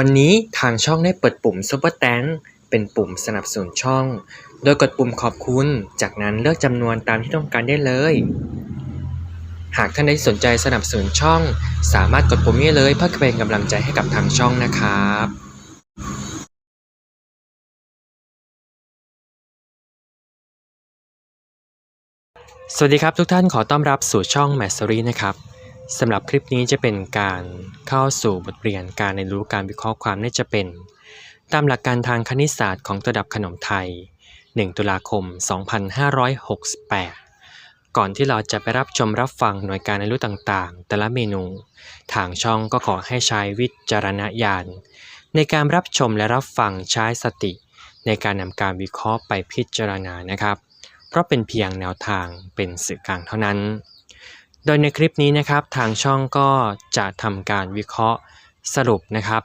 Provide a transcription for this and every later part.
วันนี้ทางช่องได้เปิดปุ่ม Super Thanks เป็นปุ่มสนับสนุนช่อง โดยกดปุ่มขอบคุณ จากนั้นเลือกจำนวนตามที่ต้องการได้เลย หากท่านใดสนใจสนับสนุนช่อง สามารถกดปุ่มนี้เลยเพื่อเป็นกำลังใจให้กับทางช่องนะครับสวัสดีครับทุกท่านขอต้อนรับสู่ช่อง m a s รีนะครับ สำหรับคลิปนี้จะเป็นการเข้าสู่บทเรียนการเรียนรู้การวิเคราะห์ความน่าจะเป็น ตามหลักการทางคณิตศาสตร์ของระดับขนมไทย 1 ตุลาคม 2568 ก่อนที่เราจะไปรับชมรับฟังหน่วยการเรียนรู้ต่างๆ แต่ละเมนู ทางช่องก็ขอให้ใช้วิจารณญาณ ในการรับชมและรับฟังใช้สติ ในการนำการวิเคราะห์ไปพิจารณานะครับ เพราะเป็นเพียงแนวทางเป็นสื่อกลางเท่านั้น โดยในคลิปนี้นะครับทางช่องก็จะทำการวิเคราะห์สรุปนะครับ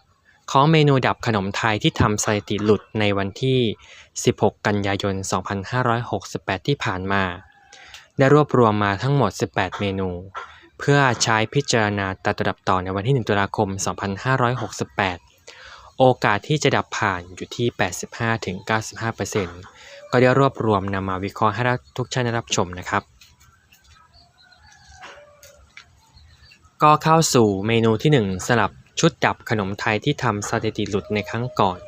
ของเมนูดับขนมไทยที่ทำสถิติหลุดในวันที่ 16 กันยายน 2568 ที่ผ่านมา ได้รวบรวมมาทั้งหมด 18 เมนู เพื่อใช้พิจารณาตัดระดับต่อในวันที่ 1 ตุลาคม 2568 โอกาสที่จะดับผ่านอยู่ที่ 85-95%ก็ได้รวบรวมนำมาวิเคราะห์ให้ทุกท่านได้รับชมนะครับ ก็เข้าสู่เมนูที่ 1 สลับชุดดับขนมไทยที่ทำสถิติหลุดในครั้งก่อน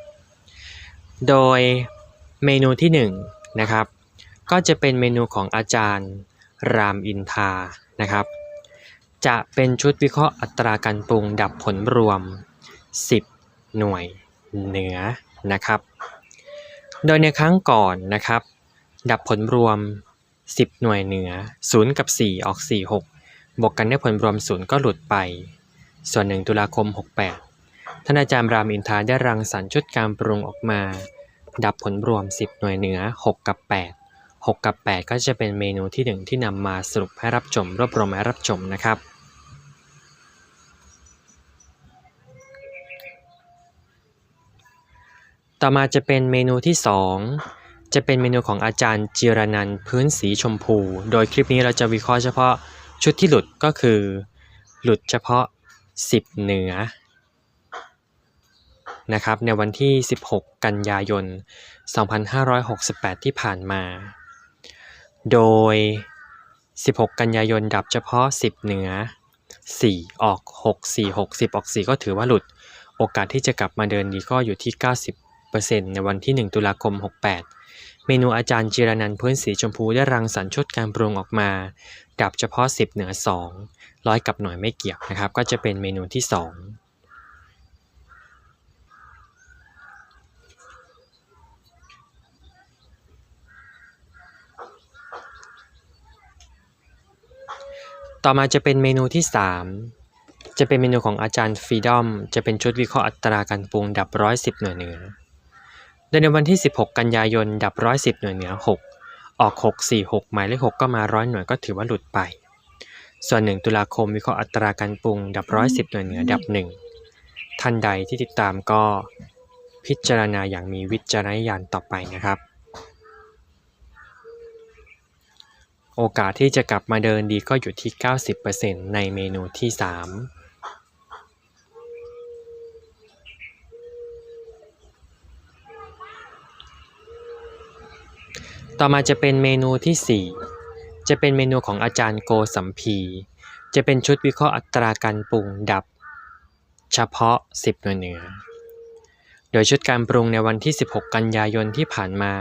โดยเมนูที่ 1 นะครับ ก็จะเป็นเมนูของอาจารย์รามอินทานะครับ จะเป็นชุดวิเคราะห์อัตราการปรุงดับผลรวม 10 หน่วยเหนือนะครับ โดยในครั้งก่อนนะครับ ดับผลรวม 10 หน่วยเหนือ 0 กับ 4 ออก 4 6 บวกกันได้ผลรวม0ก็หลุดไป ส่วน 1 ตุลาคม 68 ท่านอาจารย์รามอินทาได้รังสรรค์ชุดการปรุงออกมา ดับผลรวม 10 หน่วยเหนือ 6 กับ 8 6 กับ 8 ก็จะเป็นเมนูที่ 1 ที่นำมาสรุปให้รับชมรวบรวมให้รับชมนะครับ ต่อมาจะเป็นเมนูที่ 2 จะเป็นเมนูของอาจารย์จิรนันพื้นสีชมพู โดยคลิปนี้เราจะวิเคราะห์เฉพาะ ชุดที่หลุดก็คือ หลุดเฉพาะ 10 เหนือนะครับในวันที่ 16 กันยายน 2568 ที่ผ่านมา โดย 16 กันยายนดับเฉพาะ 10 เหนือ 4 ออก 6 4 6 10 ออก 4 ก็ถือว่าหลุด โอกาสที่จะกลับมาเดินดีก็อยู่ที่ 90%ในวันที่ 1 ตุลาคม 68 เมนูอาจารย์จิรนันท์พื้นสีชมพูได้รังสรรค์ชุดการปรุงออกมา ดับเฉพาะ 10 เหนือ 2 ร้อยกับหน่วยไม่เกี่ยวนะครับ ก็จะเป็นเมนูที่ 2ต่อมาจะเป็นเมนูที่ 3 จะเป็นเมนูของอาจารย์ฟรีดอม จะเป็นชุดวิเคราะห์อัตราการปรุงดับ110หน่วยเหนือ โดยในวันที่ 16 กันยายน ดับ 110 หน่วยเหนือ 6 ออก 646 หมายเลข 6 ก็มา 100 หน่วยก็ถือว่าหลุดไป ส่วน 1 ตุลาคมวิเคราะห์อัตราการปรุง ดับ 110 หน่วยเหนือ ดับ 1 ท่านใดที่ติดตามก็พิจารณาอย่างมีวิจารณญาณต่อไปนะครับ โอกาสที่จะกลับมาเดินดีก็อยู่ที่ 90%ในเมนูที่ 3 ต่อมาจะเป็นเมนูที่ 4 จะเป็นเมนูของอาจารย์โกสัมพี จะเป็นชุดวิเคราะห์อัตราการปรุงดับ เฉพาะ 10 หน่วยเหนือ โดยชุดการปรุงในวันที่ 16 กันยายนที่ผ่านมา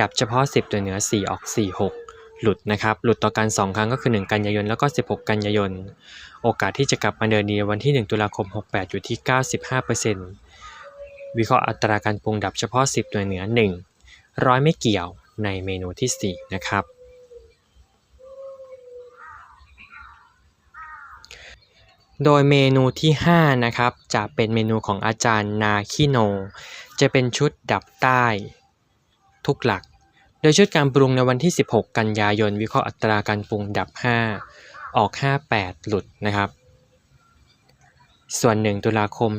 ดับเฉพาะ 10 หน่วยเหนือ 4 ออก 4 6หลุดนะครับ หลุดต่อกัน 2 ครั้งก็คือ 1 กันยายน แล้วก็ 16 กันยายน โอกาสที่จะกลับมาเดินดีวันที่ 1 ตุลาคม 68 อยู่ที่ 95%วิเคราะห์อัตราการปรุงดับเฉพาะ 10 หน่วยเหนือ 1 ร้อยไม่เกี่ยว ในเมนูที่ 4 นะครับ โดยเมนูที่ 5 นะครับ จะเป็นเมนูของอาจารย์นาคิโน จะเป็นชุดดับใต้ ทุกหลัก โดยชุดการปรุงในวันที่ 16 กันยายน วิเคราะห์อัตราการปรุงดับ 5 ออก 58 หลุดนะครับ ส่วน 1 ตุลาคม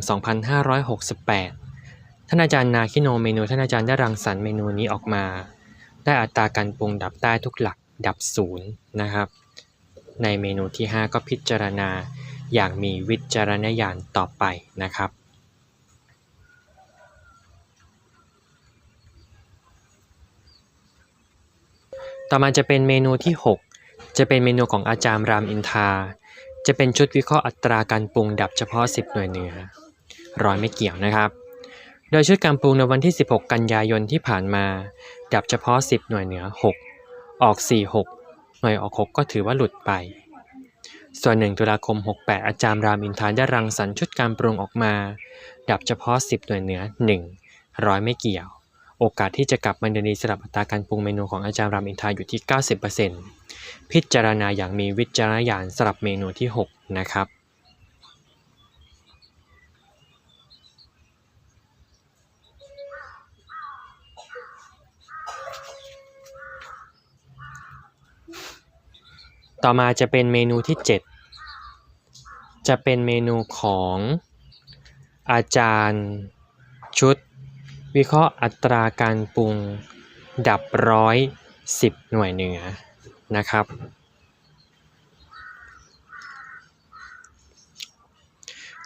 2568ท่านอาจารย์นาคิโนเมนูท่านอาจารย์ได้รังสรรค์เมนูนี้ออกมา ได้อัตราการปรุงดับใต้ทุกหลักดับศูนย์นะครับ ในเมนูที่ 5 ก็พิจารณาอย่างมีวิจารณญาณต่อไปนะครับ ต่อมาจะเป็นเมนูที่ 6 จะเป็นเมนูของอาจารย์รามอินทา จะเป็นชุดวิเคราะห์อัตราการปรุงดับเฉพาะ 10 หน่วยเหนือร้อยไม่เกี่ยวนะครับ โดยชุดการปรุงในวันที่ 16 กันยายนที่ผ่านมา ดับเฉพาะ 10 หน่วยเหนือ 6 ออก 46 หน่วยออก 6 ก็ถือว่าหลุดไป ส่วน 1 ตุลาคม 68 อาจารย์รามอินทราได้รังสรรค์ชุดการปรุงออกมา ดับเฉพาะ 10 หน่วยเหนือ 1 ร้อยไม่เกี่ยว โอกาสที่จะกลับมาเดินดีสลับอัตราการปรุงเมนูของอาจารย์รามอินทาอยู่ที่ 90%พิจารณาอย่างมีวิจารณญาณสลับเมนูที่ 6 นะครับ ต่อมาจะเป็นเมนูที่ 7 จะเป็นเมนูของอาจารย์ชุด วิเคราะห์อัตราการปรุงดับร้อยสิบหน่วยเหนือนะครับ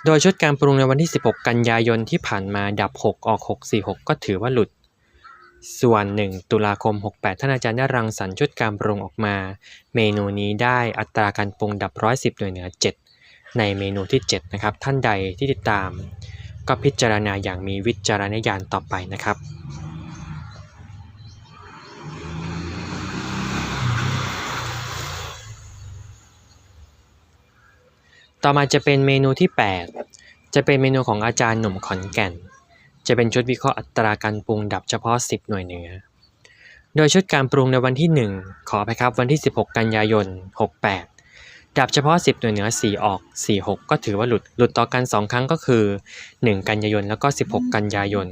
โดยชุดการปรุงในวันที่ 16 กันยายนที่ผ่านมาดับ 6 ออก 6 4 6 ก็ถือว่าหลุด ส่วน 1 ตุลาคม 68 ท่านอาจารย์ได้รังสรรค์ชุดการปรุงออกมา เมนูนี้ได้อัตราการปรุงดับ110หน่วยเหนือ 7 ในเมนูที่ 7 นะครับ ท่านใดที่ติดตาม ก็พิจารณาอย่างมีวิจารณญาณต่อไปนะครับต่อมาจะเป็นเมนูที่ 8 จะเป็นเมนูของอาจารย์หนุ่มขอนแก่น จะเป็นชุดวิเคราะห์อัตราการปรุงดับเฉพาะ 10 หน่วยเหนือ โดยชุดการปรุงในวันที่ 1 ขอไปครับวันที่ 16 กันยายน 68 ดับเฉพาะ 10 หน่วยเหนือ 4 ออก 4 6 ก็ถือว่าหลุด หลุดต่อกัน 2 ครั้งก็คือ 1 กันยายนแล้วก็ 16 กันยายน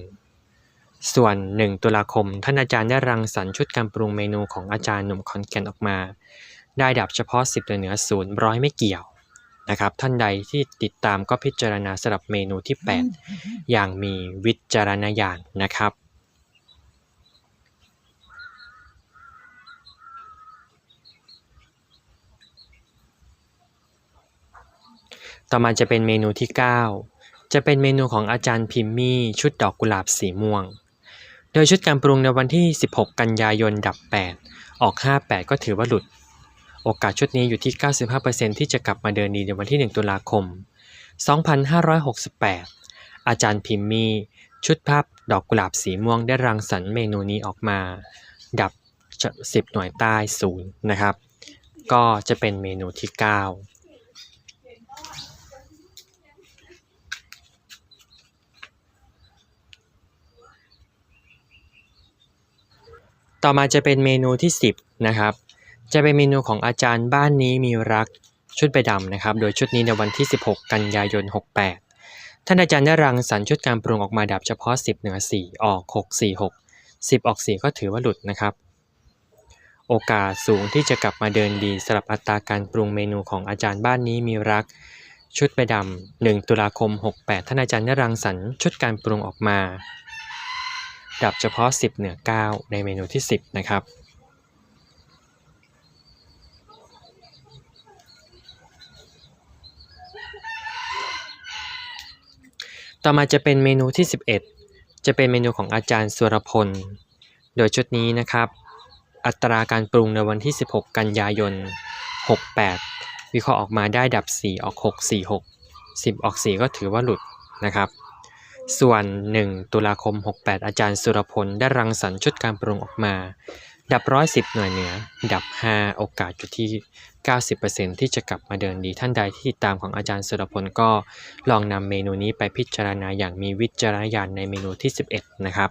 ส่วน 1 ตุลาคม ท่านอาจารย์ได้รังสรรค์ชุดการปรุงเมนูของอาจารย์หนุ่มขอนแก่นออกมา ได้ดับเฉพาะ 10 หน่วยเหนือ 0 ร้อยไม่เกี่ยว นะครับท่านใดที่ติดตามก็พิจารณาสำหรับเมนูที่ 8 อย่างมีวิจารณญาณนะครับต่อมาจะเป็นเมนูที่ 9 จะเป็นเมนูของอาจารย์พิมมี่ชุดดอกกุหลาบสีม่วง โดยชุดการปรุงในวันที่ 16 กันยายนดับ 8 ออก 58 ก็ถือว่าหลุด โอกาสชุดนี้อยู่ที่ 95%ที่จะกลับมาเดินดีในวันที่ 1 ตุลาคม 2568 อาจารย์พิมมีชุดภาพดอกกุหลาบสีม่วงได้รังสรรค์เมนูนี้ออกมา ดับ 10 หน่วยใต้ศูนย์นะครับ ก็จะเป็นเมนูที่ 9ต่อมาจะเป็นเมนูที่ 10 นะครับ จะเป็นเมนูของอาจารย์บ้านนี้มีรักชุดใบดำนะครับ โดยชุดนี้ในวันที่ 16 กันยายน 68 ท่านอาจารย์ได้รังสรรค์ชุดการปรุงออกมาดับเฉพาะ 10 เหนือ 4 ออก 6 4 6 10 ออก 4 ก็ถือว่าหลุดนะครับ โอกาสสูงที่จะกลับมาเดินดีสำหรับอัตราการปรุงเมนูของอาจารย์บ้านนี้มีรัก ชุดใบดำ1ตุลาคม 68 ท่านอาจารย์ได้รังสรรค์ชุดการปรุงออกมา ดับเฉพาะ 10 เหนือ 9 ในเมนูที่ 10 นะครับ ต่อมาจะเป็นเมนูที่ 11 จะเป็นเมนูของอาจารย์สุรพล โดยชุดนี้นะครับ อัตราการปรุงในวันที่ 16 กันยายน 68 วิเคราะห์ออกมาได้ดับ 4 ออก 6 4 6 10 ออก 4 ก็ถือว่าหลุดนะครับ ส่วน 1 ตุลาคม 68 อาจารย์สุรพลได้รังสรรค์ชุดการปรุงออกมา ดับ110หน่วยเหนือ ดับ 5 โอกาสอยู่ที่ 90%ที่จะกลับมาเดินดีท่านใดที่ติดตามของอาจารย์สุรพลก็ลองนำเมนูนี้ไปพิจารณาอย่างมีวิจารณญาณในเมนูที่ 11 นะครับ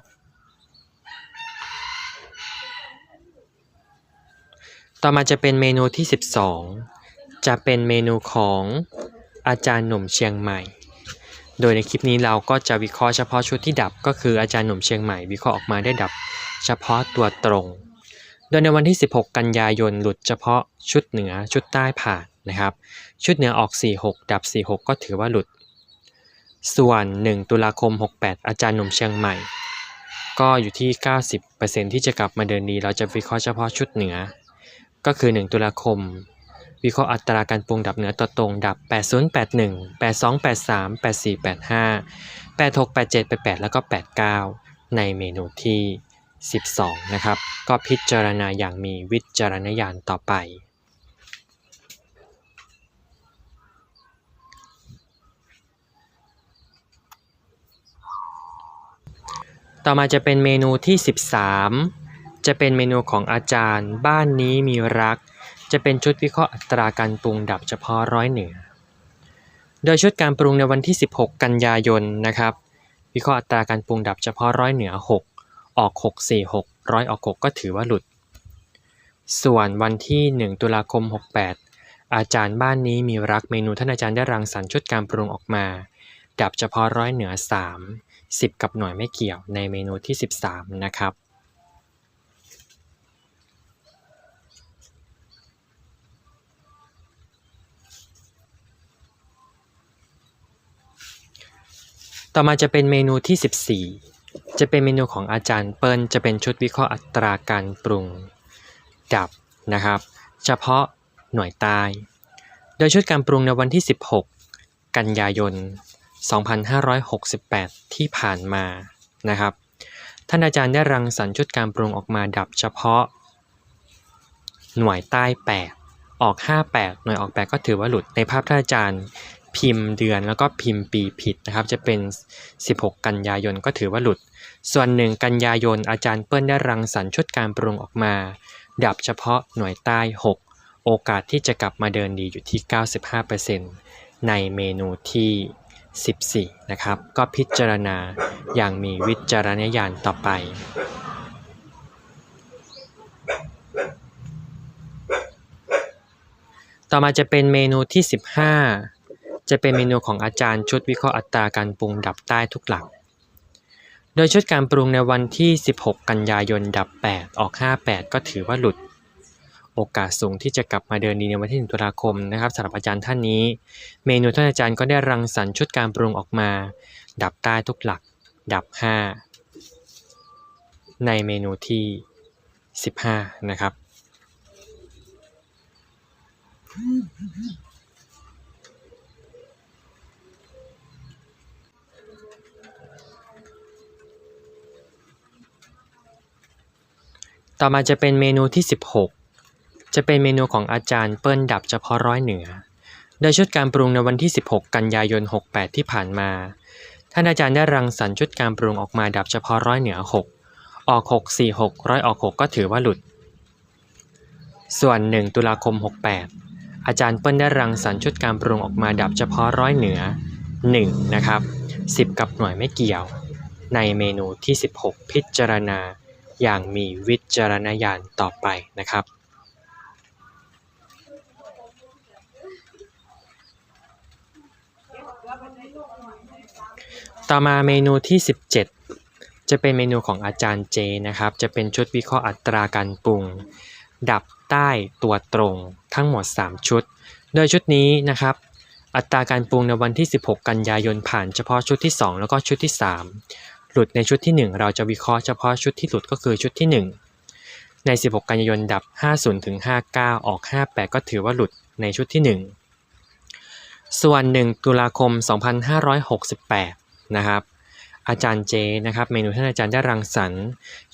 ต่อมาจะเป็นเมนูที่ 12 จะเป็นเมนูของอาจารย์หนุ่มเชียงใหม่ โดยในคลิปนี้เราก็จะวิเคราะห์เฉพาะชุดที่ดับก็คืออาจารย์หนุ่มเชียงใหม่วิเคราะห์ออกมาได้ดับ เฉพาะตัวตรง โดยในวันที่ 16 กันยายนหลุดเฉพาะชุดเหนือชุดใต้ผ่านนะครับ ชุดเหนือออก 46 ดับ 46 ก็ถือว่าหลุด ส่วน 1 ตุลาคม 68 อาจารย์หนุ่มเชียงใหม่ ก็อยู่ที่ 90%ที่จะกลับมาเดินดี เราจะวิเคราะห์เฉพาะชุดเหนือ ก็คือ 1 ตุลาคม วิเคราะห์อัตราการปรุงดับเหนือตัวตรงดับ 8081 8283 8485 8687 88 แล้วก็ 89 ในเมนูที่ 12 นะครับ ก็พิจารณาอย่างมีวิจารณญาณต่อไป ต่อมาจะเป็นเมนูที่ 13 จะเป็นเมนูของอาจารย์ บ้านนี้มีรัก จะเป็นชุดวิเคราะห์อัตราการปรุงดับเฉพาะร้อยเหนือ โดยชุดการปรุงในวันที่ 16 กันยายนนะครับ วิเคราะห์อัตราการปรุงดับเฉพาะร้อยเหนือ 6 ออก 6 4 6 ร้อยออก 6 ก็ถือว่าหลุด ส่วนวันที่ 1 ตุลาคม 68 อาจารย์บ้านนี้มีรักเมนูท่านอาจารย์ได้รังสรรค์ชุดการปรุงออกมา ดับเฉพาะร้อยเหนือ 3 10 กับหน่วยไม่เกี่ยวในเมนูที่ 13 นะครับต่อมาจะเป็นเมนูที่14 จะเป็นเมนูของอาจารย์เปิ้ลจะเป็นชุดวิเคราะห์อัตราการปรุงดับนะครับ เฉพาะหน่วยใต้โดยชุดการปรุงในวันที่ 16 กันยายน 2568 ที่ผ่านมานะครับ ท่านอาจารย์ได้รังสรรค์ชุดการปรุงออกมาดับเฉพาะ หน่วยใต้ 8 ออก 58 หน่วยออก 8 ก็ถือว่าหลุดในภาพท่านอาจารย์ พิมพ์เดือนแล้วก็พิมพ์ปีผิดนะครับ จะเป็น 16 กันยายนก็ถือว่าหลุด ส่วนหนึ่งกันยายนอาจารย์เปิ้ลได้รังสรรค์ชุดการปรุงออกมา ดับเฉพาะหน่วยใต้ 6 โอกาสที่จะกลับมาเดินดีอยู่ที่ 95%ในเมนูที่ 14 นะครับ ก็พิจารณาอย่างมีวิจารณญาณต่อไปต่อมาจะเป็นเมนูที่ 15 จะเป็นเมนูของอาจารย์ชุดวิเคราะห์อัตราการปรุงดับใต้ทุกหลัก โดยชุดการปรุงในวันที่ 16 กันยายนดับ 8 ออก 58 ก็ถือว่าหลุด โอกาสสูงที่จะกลับมาเดินดีในวันที่1ตุลาคมนะครับสำหรับอาจารย์ท่านนี้ เมนูท่านอาจารย์ก็ได้รังสรรค์ชุดการปรุงออกมา ดับใต้ทุกหลัก ดับ 5 ในเมนูที่ 15 นะครับ ต่อมาจะเป็นเมนูที่ 16 จะเป็นเมนูของอาจารย์เปิ้ลดับเฉพาะร้อยเหนือ โดยชุดการปรุงในวันที่ 16 กันยายน 68 ที่ผ่านมา ท่านอาจารย์ได้รังสรรค์ชุดการปรุงออกมาดับเฉพาะร้อยเหนือ 6 ออก 6 4 6ร้อยออก 6 ก็ถือว่าหลุด ส่วน 1 ตุลาคม 68 อาจารย์เปิ้ลได้รังสรรค์ชุดการปรุงออกมาดับเฉพาะร้อยเหนือ 1 นะครับ 10 กับหน่วยไม่เกี่ยว ในเมนูที่ 16 พิจารณา อย่างมีวิจารณญาณต่อไปนะครับต่อมาเมนูที่ 17 จะเป็นเมนูของอาจารย์เจนะครับ จะเป็นชุดวิเคราะห์อัตราการปรุง ดับใต้ตัวตรงทั้งหมด 3 ชุด โดยชุดนี้นะครับ อัตราการปรุงในวันที่ 16 กันยายนผ่านเฉพาะชุดที่ 2 แล้วก็ชุดที่ 3 หลุดในชุดที่ 1 เราจะวิเคราะห์เฉพาะชุดที่หลุดก็คือชุดที่ 1 ใน 16 กันยายนดับ 50ถึง59 ออก 58 ก็ถือว่าหลุดในชุดที่ 1 ส่วน 1 ตุลาคม 2568 นะครับ อาจารย์เจนะครับ เมนูท่านอาจารย์ได้รังสรรค์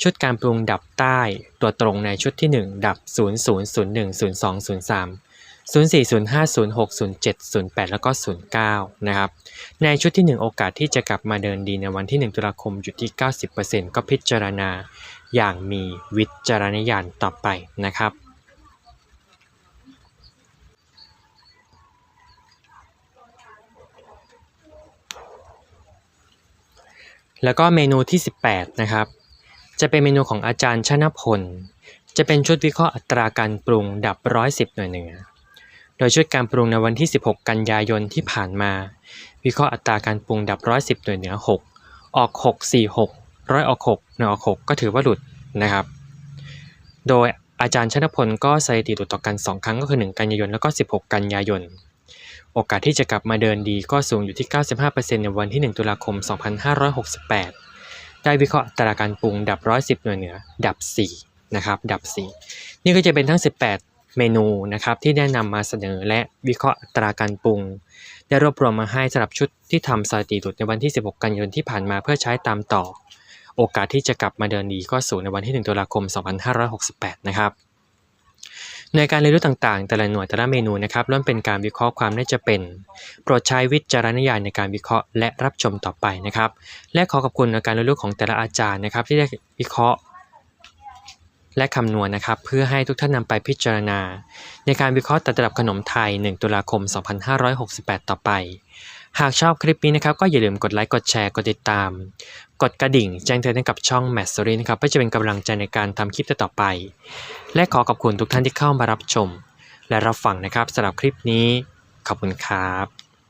ชุดการปรุงดับใต้ตัวตรงในชุดที่ 1 ดับ 0 0 0 1 0 2 0 3 0 4 0 5 0 6 0 7 0 8 แล้วก็ 09 นะครับ ในชุดที่ 1 โอกาสที่จะกลับมาเดินดีในวันที่ 1 ตุลาคมอยู่ที่ 90%ก็พิจารณาอย่างมีวิจารณญาณต่อไปนะครับแล้วก็เมนูที่ 18 นะครับ จะเป็นเมนูของอาจารย์ชนพล จะเป็นชุดวิเคราะห์อัตราการปรุงดับ 110 หน่วยเหนือ โดยชุดการปรุงในวันที่ 16 กันยายนที่ผ่านมา วิเคราะห์อัตราการปรุงดับ110หน่วยเหนือ 6 ออก 6 4 6 ร้อยออก 6 หน่วยออก 6 ก็ถือว่าหลุดนะครับ โดยอาจารย์ชนพลก็สถิติหลุดต่อกัน 2 ครั้งก็คือ 1 กันยายนแล้วก็ 16 กันยายน โอกาสที่จะกลับมาเดินดีก็สูงอยู่ที่ 95%ในวันที่ 1 ตุลาคม 2568 ได้วิเคราะห์อัตราการปรุงดับ110หน่วยเหนือ ดับ 4 นะครับ ดับ 4 นี่ก็จะเป็นทั้ง 18 เมนูนะครับที่ได้นำมาเสนอและวิเคราะห์อัตราการปรุง ได้รวบรวมมาให้สำหรับชุดที่ทำสถิติหลุดในวันที่ 16 กันยายนที่ผ่านมาเพื่อใช้ตามต่อ โอกาสที่จะกลับมาเดินดีก็สูงในวันที่ 1 ตุลาคม 2568 นะครับในการเรียนรู้ต่างๆ แต่ละหน่วยแต่ละเมนูนะครับล้วนเป็นการวิเคราะห์ความน่าจะเป็น โปรดใช้วิจารณญาณในการวิเคราะห์และรับชมต่อไปนะครับ และขอขอบคุณในการเรียนรู้ของแต่ละอาจารย์นะครับ ที่ได้วิเคราะห์ และคำนวณนะครับ เพื่อให้ทุกท่านนำไปพิจารณา ในการวิเคราะห์แต่ตลับขนมไทย 1 ตุลาคม 2568 ต่อไป หากชอบคลิปนี้นะครับ ก็อย่าลืมกดไลค์กดแชร์กดติดตาม กดกระดิ่งแจ้งเตือนให้กับช่อง m a t s o r y นะครับเพื่อจะเป็นกำลังใจในการทำคลิปต่อไป และขอขอบคุณทุกท่านที่เข้ามารับชม และรับฟังนะครับสำหรับคลิปนี้ ขอบคุณครับ